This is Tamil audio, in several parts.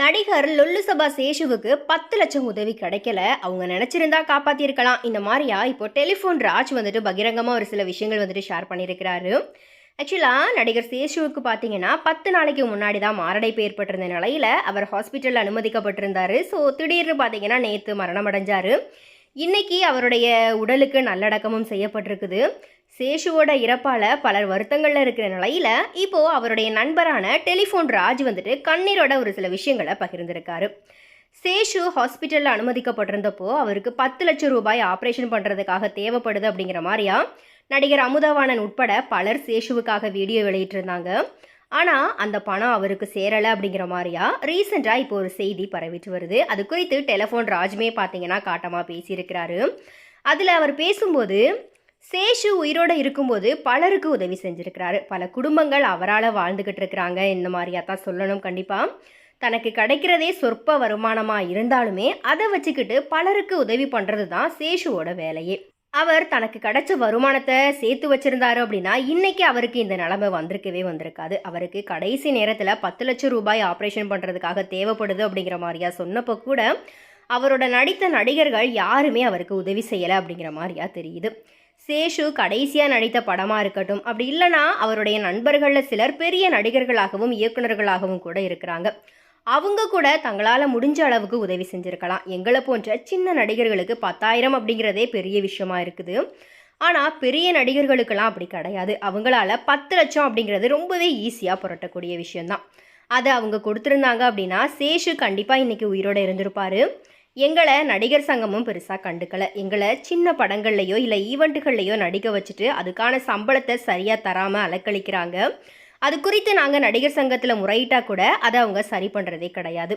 நடிகர் லொல்லு சபா சேஷுவுக்கு பத்து லட்சம் உதவி கிடைக்கல. அவங்க நினைச்சிருந்தா காப்பாத்திருக்கலாம். இந்த மாதிரியா? இப்போ டெலிஃபோன் ராஜ் வந்துட்டு பகிரங்கமாக ஒரு சில விஷயங்கள் வந்துட்டு ஷேர் பண்ணியிருக்கிறாரு. ஆக்சுவலாக நடிகர் சேஷுவுக்கு பார்த்தீங்கன்னா பத்து நாளைக்கு முன்னாடி தான் மாரடைப்பு ஏற்பட்டிருந்த நிலையில் அவர் ஹாஸ்பிட்டலில் அனுமதிக்கப்பட்டிருந்தாரு. ஸோ திடீர்னு பார்த்தீங்கன்னா நேற்று மரணம் அடைஞ்சாரு இன்னைக்கு அவருடைய உடலுக்கு நல்லடக்கமும் செய்யப்பட்டிருக்குது. சேஷுவோட இறப்பால பலர் வருத்தங்கள்ல இருக்கிற நிலையில இப்போ அவருடைய நண்பரான டெலிஃபோன் ராஜ் வந்துட்டு கண்ணீரோட ஒரு சில விஷயங்களை பகிர்ந்திருக்காரு. சேஷு ஹாஸ்பிட்டலில் அனுமதிக்கப்பட்டிருந்தப்போ அவருக்கு பத்து லட்சம் ரூபாய் ஆப்ரேஷன் பண்ணுறதுக்காக தேவைப்படுது அப்படிங்கிற மாதிரியா நடிகர் அமுதவாணன் உட்பட பலர் சேஷுவுக்காக வீடியோ வெளியிட்டிருந்தாங்க. ஆனால் அந்த பணம் அவருக்கு சேரலை அப்படிங்கிற மாதிரியா ரீசெண்டாக இப்போ ஒரு செய்தி பரவிட்டு வருது. அது குறித்து டெலிஃபோன் ராஜ்மே பார்த்தீங்கன்னா காட்டமாக பேசியிருக்கிறாரு. அதில் அவர் பேசும்போது சேஷு உயிரோடு இருக்கும்போது பலருக்கு உதவி செஞ்சுருக்கிறாரு. பல குடும்பங்கள் அவரால் வாழ்ந்துக்கிட்டு இருக்கிறாங்க. இந்த மாதிரியா தான் சொல்லணும் கண்டிப்பாக தனக்கு கிடைக்கிறதே சொற்ப வருமானமாக இருந்தாலுமே அதை வச்சுக்கிட்டு பலருக்கு உதவி பண்ணுறது தான் சேஷுவோட வேலையே. அவர் தனக்கு கிடைச்ச வருமானத்தை சேர்த்து வச்சிருந்தாரு அப்படின்னா இன்னைக்கு அவருக்கு இந்த நிலைமை வந்திருக்கவே வந்திருக்காது. அவருக்கு கடைசி நேரத்தில் பத்து லட்சம் ரூபாய் ஆப்ரேஷன் பண்ணுறதுக்காக தேவைப்படுது அப்படிங்கிற மாதிரியா சொன்னப்போ கூட அவரோட நடித்த நடிகர்கள் யாருமே அவருக்கு உதவி செய்யலை அப்படிங்கிற மாதிரியா தெரியுது. சேஷு கடைசியாக நடித்த படமாக இருக்கட்டும். அப்படி இல்லைனா அவருடைய நண்பர்களில் சிலர் பெரிய நடிகர்களாகவும் இயக்குநர்களாகவும் கூட இருக்கிறாங்க. அவங்க கூட தங்களால் முடிஞ்ச அளவுக்கு உதவி செஞ்சுருக்கலாம். எங்களை போன்ற சின்ன நடிகர்களுக்கு பத்தாயிரம் அப்படிங்கிறதே பெரிய விஷயமா இருக்குது. ஆனால் பெரிய நடிகர்களுக்கெல்லாம் அப்படி கிடையாது. அவங்களால பத்து லட்சம் அப்படிங்கிறது ரொம்பவே ஈஸியாக புரட்டக்கூடிய விஷயம்தான். அதை அவங்க கொடுத்துருந்தாங்க அப்படின்னா சேஷு கண்டிப்பாக இன்றைக்கி உயிரோடு இருந்திருப்பார். எங்களை நடிகர் சங்கமும் பெருசாக கண்டுக்கலை. எங்களை சின்ன படங்கள்லையோ இல்லை ஈவெண்ட்டுகள்லையோ நடிக்க வச்சுட்டு அதுக்கான சம்பளத்தை சரியாக தராமல் அலக்களிக்கிறாங்க அது குறித்து நாங்கள் நடிகர் சங்கத்தில் முறையிட்டால் கூட அதை அவங்க சரி பண்ணுறதே கிடையாது.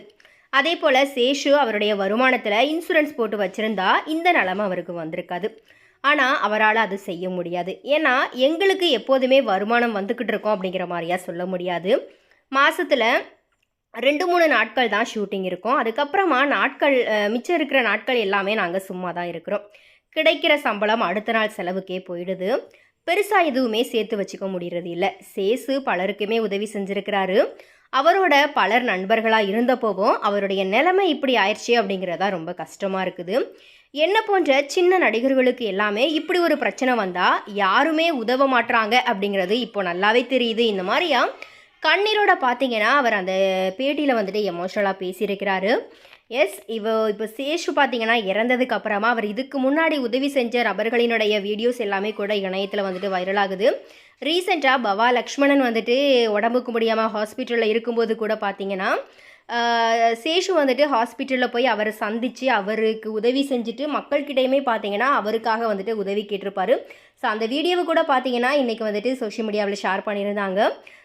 அதே போல் சேஷு அவருடைய வருமானத்தில் இன்சூரன்ஸ் போட்டு வச்சுருந்தா இந்த நிலமை அவருக்கு வந்திருக்காது. ஆனால் அவரால் அது செய்ய முடியாது. ஏன்னா எங்களுக்கு எப்போதுமே வருமானம் வந்துக்கிட்டு இருக்கோம் அப்படிங்கிற மாதிரியா சொல்ல முடியாது. மாதத்தில் ரெண்டு மூணு நாட்கள் தான் ஷூட்டிங் இருக்கும். அதுக்கப்புறமா நாட்கள் மிச்சம் இருக்கிற நாட்கள் எல்லாமே நாங்கள் சும்மா தான் இருக்கிறோம். கிடைக்கிற சம்பளம் அடுத்த நாள் செலவுக்கே போயிடுது. பெருசாக எதுவுமே சேர்த்து வச்சுக்க முடியறது இல்லை. சேசு பலருக்குமே உதவி செஞ்சுருக்கிறாரு. அவரோட பலர் நண்பர்களாக இருந்தப்போவும் அவருடைய நிலைமை இப்படி ஆயிடுச்சு அப்படிங்கிறதா ரொம்ப கஷ்டமாக இருக்குது. என்ன போன்ற சின்ன நடிகர்களுக்கு எல்லாமே இப்படி ஒரு பிரச்சனை வந்தால் யாருமே உதவ மாட்றாங்க அப்படிங்கிறது இப்போ நல்லாவே தெரியுது. இந்த மாதிரியா கண்ணீரோட பார்த்தீங்கன்னா அவர் அந்த பேட்டியில் வந்துட்டு எமோஷ்னலாக பேசியிருக்கிறாரு. எஸ் இவ இப்போ சேஷு பார்த்தீங்கன்னா இறந்ததுக்கு அப்புறமா அவர் இதுக்கு முன்னாடி உதவி செஞ்ச ரபர்களினுடைய வீடியோஸ் எல்லாமே கூட இணையத்தில் வந்துட்டு வைரலாகுது ரீசெண்டாக பவா லக்ஷ்மணன் வந்துட்டு உடம்புக்கு முடியாமல் ஹாஸ்பிட்டலில் இருக்கும்போது கூட பார்த்தீங்கன்னா சேஷு வந்துட்டு ஹாஸ்பிட்டலில் போய் அவரை சந்தித்து அவருக்கு உதவி செஞ்சுட்டு மக்கள்கிட்டையுமே பார்த்தீங்கன்னா அவருக்காக வந்துட்டு உதவி கேட்டிருப்பாரு. ஸோ அந்த வீடியோவை கூட பார்த்தீங்கன்னா இன்றைக்கி வந்துட்டு சோஷியல் மீடியாவில் ஷேர் பண்ணியிருந்தாங்க.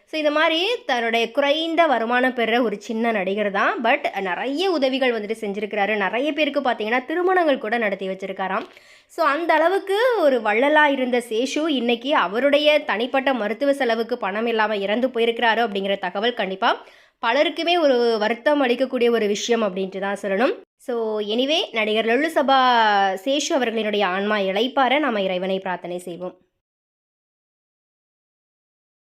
ஸோ இந்த மாதிரி தன்னுடைய குறைந்த வருமானம் பெற ஒரு சின்ன நடிகர் தான். பட் நிறைய உதவிகள் வந்துட்டு செஞ்சுருக்கிறாரு. நிறைய பேருக்கு பார்த்தீங்கன்னா திருமணங்கள் கூட நடத்தி வச்சுருக்காராம். ஸோ அந்த அளவுக்கு ஒரு வள்ளலாக இருந்த சேஷு இன்னைக்கு அவருடைய தனிப்பட்ட மருத்துவ செலவுக்கு பணம் இல்லாமல் இறந்து போயிருக்கிறாரு அப்படிங்கிற தகவல் கண்டிப்பாக பலருக்குமே ஒரு வருத்தம் அளிக்கக்கூடிய ஒரு விஷயம் அப்படின்ட்டு தான் சொல்லணும். ஸோ எனிவே நடிகர் லொல்லு சபா சேஷு அவர்களினுடைய ஆன்மா இழைப்பார நாம் இறைவனை பிரார்த்தனை செய்வோம்.